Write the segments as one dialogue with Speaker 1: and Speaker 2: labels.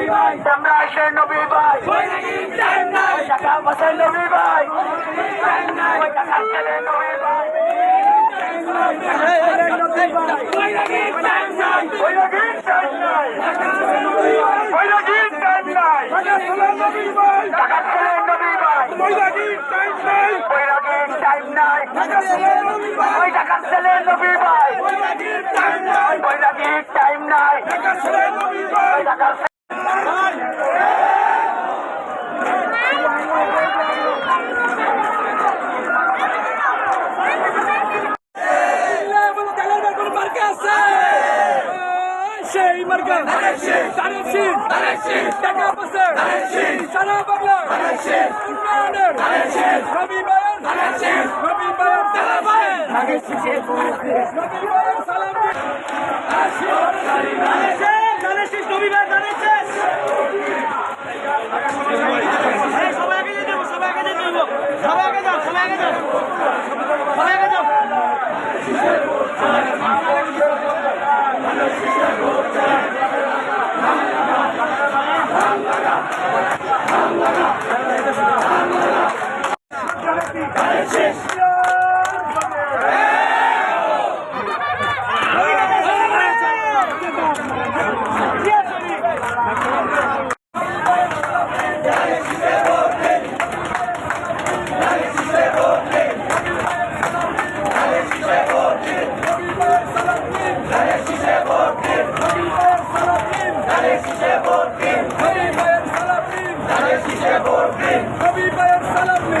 Speaker 1: আমরা আসে নবী ভাই টাকা বাসে নবী ভাই টাকা ছেলে নবী ভাই টাইম নাই টাইম নাই ওই রঙিন টাইম নাই টাকা ছেলে নবী ভাই ওই রঙিন টাইম নাই ওই রঙিন টাইম নাই ওই টাকা ছেলে নবী ভাই ওই রঙিন টাইম নাই ওই রঙিন টাইম নাই টাকা ছেলে নবী ভাই টাকা
Speaker 2: সেই মার্কা সিং টাকা পয়সা সারা বাংলা উন্নয়নের রবি বায়ান রবি বায়ান সালাম রবি বায়ান সালাম রবি বায়ান সালাম নিন রবি বায়ান সালাম নিন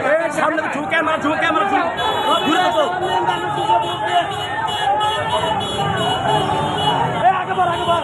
Speaker 1: ভাইয়ের গাড়ি রবি ভাইয়ের গাড়ি ঢাকা বাসের মাটি রাজপথ ছাড়ি নাই রাজপথ ছাড়ি নাই
Speaker 2: সামনে ঝুঁকে আমার ঝুঁকে আমার ঘুরে আসো আগে বল আগে বল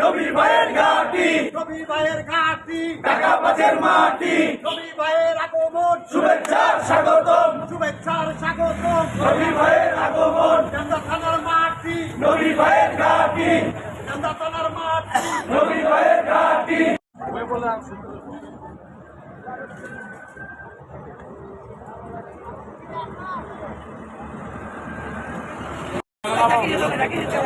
Speaker 1: রবি ভাইয়ের ঘাটি।
Speaker 2: রবি ভাইয়ের ঘাটি।
Speaker 1: ঢাকা পাঁচের মাটি।
Speaker 2: রবি ভাইয়ের আগমন।
Speaker 1: শুভেচ্ছার স্বাগতম।
Speaker 2: শুভেচ্ছার স্বাগতম।
Speaker 1: রবি ভাইয়ের আগমন।
Speaker 2: চান্দা থানার মাটি।
Speaker 1: রবি ভাইয়ের ঘাটি।
Speaker 2: চান্দা থানার মাটি।
Speaker 1: রবি ভাইয়ের ঘাটি।
Speaker 3: বললাম Gracias.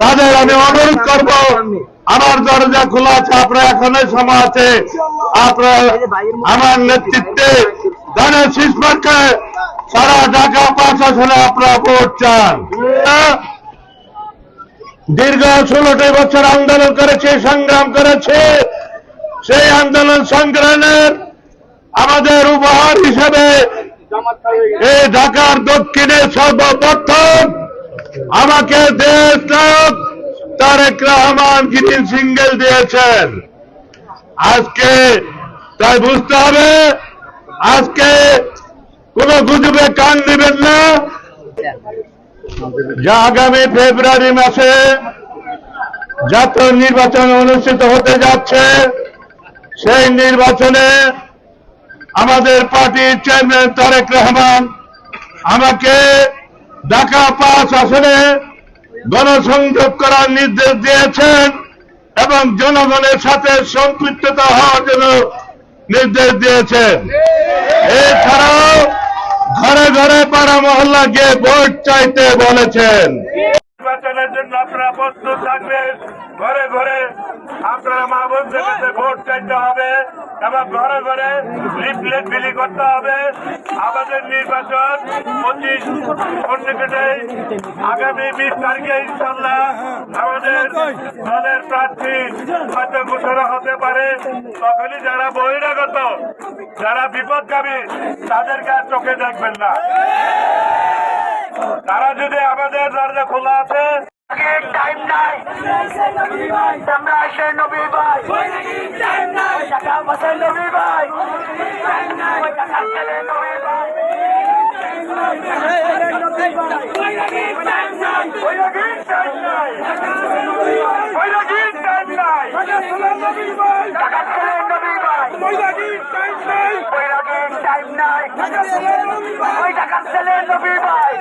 Speaker 3: তাদের আমি অনুরোধ করব, আমার দরজা খোলা আছে, আপনার এখনও সময় আছে। আপনার আমার নেতৃত্বে দলের শিষ্যকে সারা ঢাকা পাঁচ আসনে আপনারা ভোট চান। দীর্ঘ ষোলোটি বছর আন্দোলন করেছে, সংগ্রাম করেছে। সেই আন্দোলন সংগ্রামের আমাদের উপহার হিসেবে এই ঢাকার দক্ষিণে সর্বপ্রথম আমাকে দেশ তারেক রহমান গ্রিন সিঙ্গেল দিয়েছেন? আজকে তাই বুঝতে হবে, আজকে কোন গুজবে কান দিবেন না। যা আগামী ফেব্রুয়ারি মাসে জাতীয় নির্বাচন অনুষ্ঠিত হতে যাচ্ছে, সেই নির্বাচনে আমাদের পার্টির চেয়ারম্যান তারেক রহমান আমাকে ঢাকা পাঁচ আসনে গণসংযোগ করার নির্দেশ দিয়েছেন এবং জনগণের সাথে সম্পৃক্ততা হওয়ার জন্য নির্দেশ দিয়েছেন। এছাড়াও ঘরে ঘরে পাড়া মহল্লা গিয়ে ভোট চাইতে বলেছেন।
Speaker 1: জন্য আপনারা প্রস্তুত থাকবেন। ঘরে ঘরে আপনারা মা বোনদের কাছে ভোট চাইতে হবে এবং ঘরে ঘরে লিফলেট বিলি করতে হবে। আমাদের নির্বাচন পঁচিশ কন্ডিকেটে আগামী বিশ তারিখে ইনশাল্লাহ আমাদের দলের প্রার্থী হয়তো ঘোষণা হতে পারে। তখনই যারা বহিরাগত, যারা বিপদগামী, তাদেরকে আর চোখে দেখবেন না। তারা যদি আমাদের দরজা খোলা আছে টাইম নাই আমরা আসে নবী ভাই টাকা পয়সা নবী ভাই টাকা ছেলে নবী ভাই টাইম নাই টাকা ছেলে নবী ভাই